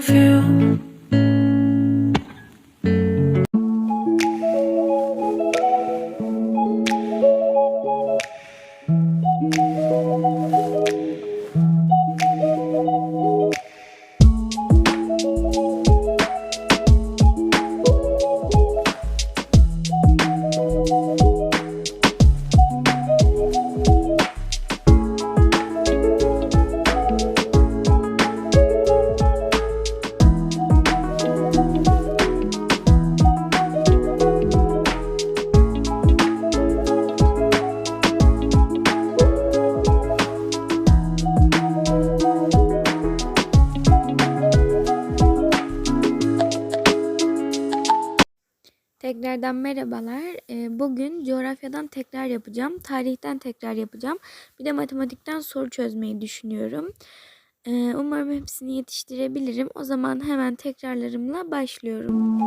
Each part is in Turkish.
of you. Tekrardan merhabalar. Ee, Bugün coğrafyadan tekrar yapacağım, tarihten tekrar yapacağım. Bir de matematikten soru çözmeyi düşünüyorum. Ee, Umarım hepsini yetiştirebilirim. O zaman hemen tekrarlarımla başlıyorum.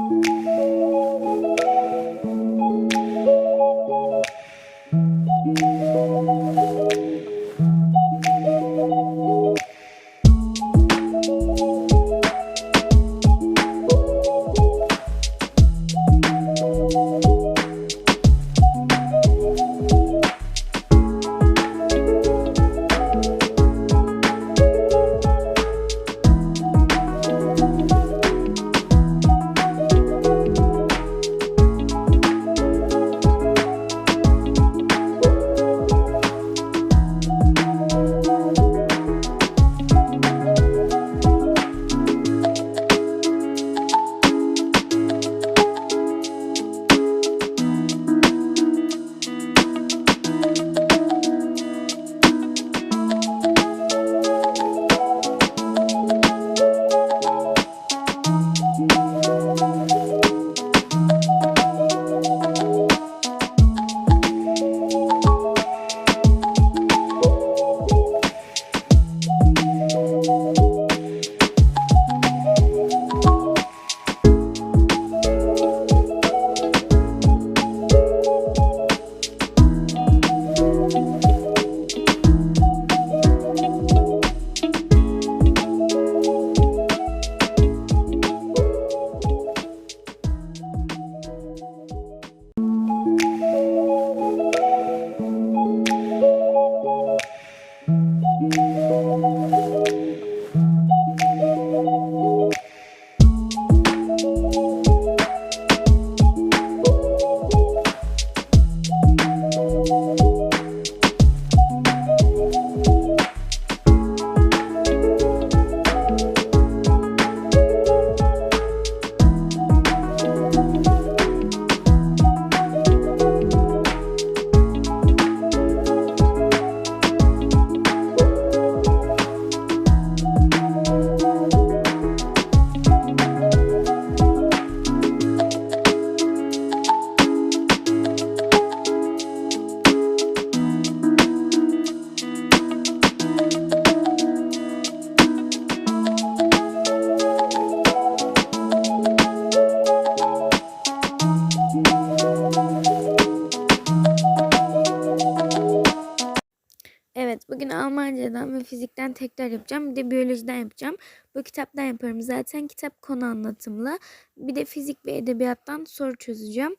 Almancadan ve fizikten tekrar yapacağım. Bir de biyolojiden yapacağım. Bu kitaptan yaparım. Zaten kitap konu anlatımlı. Bir de fizik ve edebiyattan soru çözeceğim.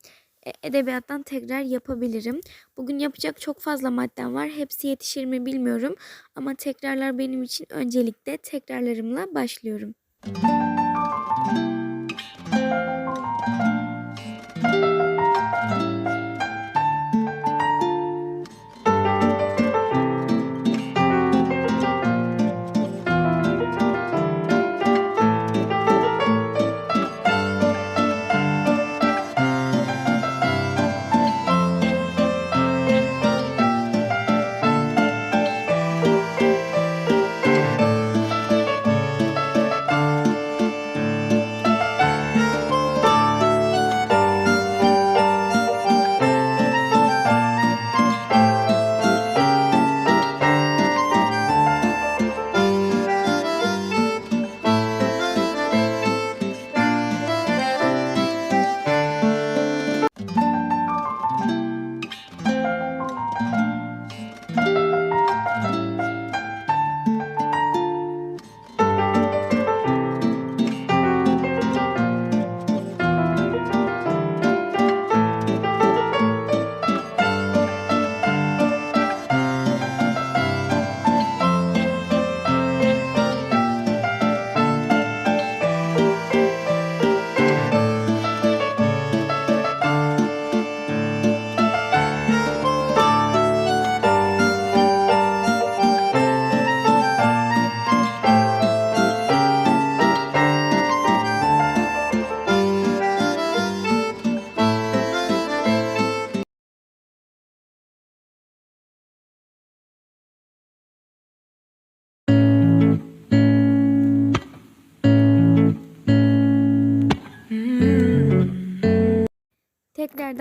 E, Edebiyattan tekrar yapabilirim. Bugün yapacak çok fazla maddem var. Hepsi yetişir mi bilmiyorum. Ama tekrarlar benim için öncelikle tekrarlarımla başlıyorum.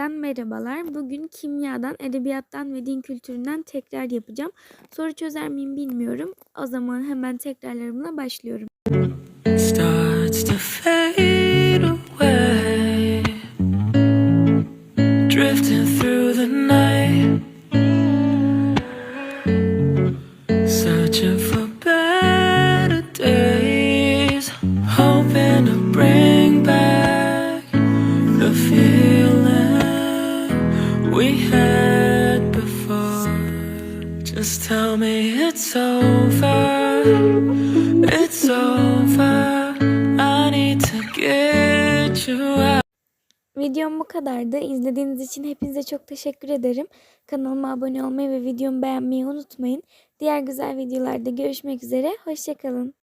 Merhabalar. Bugün kimyadan, edebiyattan ve din kültüründen tekrar yapacağım. Soru çözer miyim bilmiyorum. O zaman hemen tekrarlarımla başlıyorum. Videom bu kadardı. İzlediğiniz için hepinize çok teşekkür ederim. Kanalıma abone olmayı ve videomu beğenmeyi unutmayın. Diğer güzel videolarda görüşmek üzere. Hoşçakalın.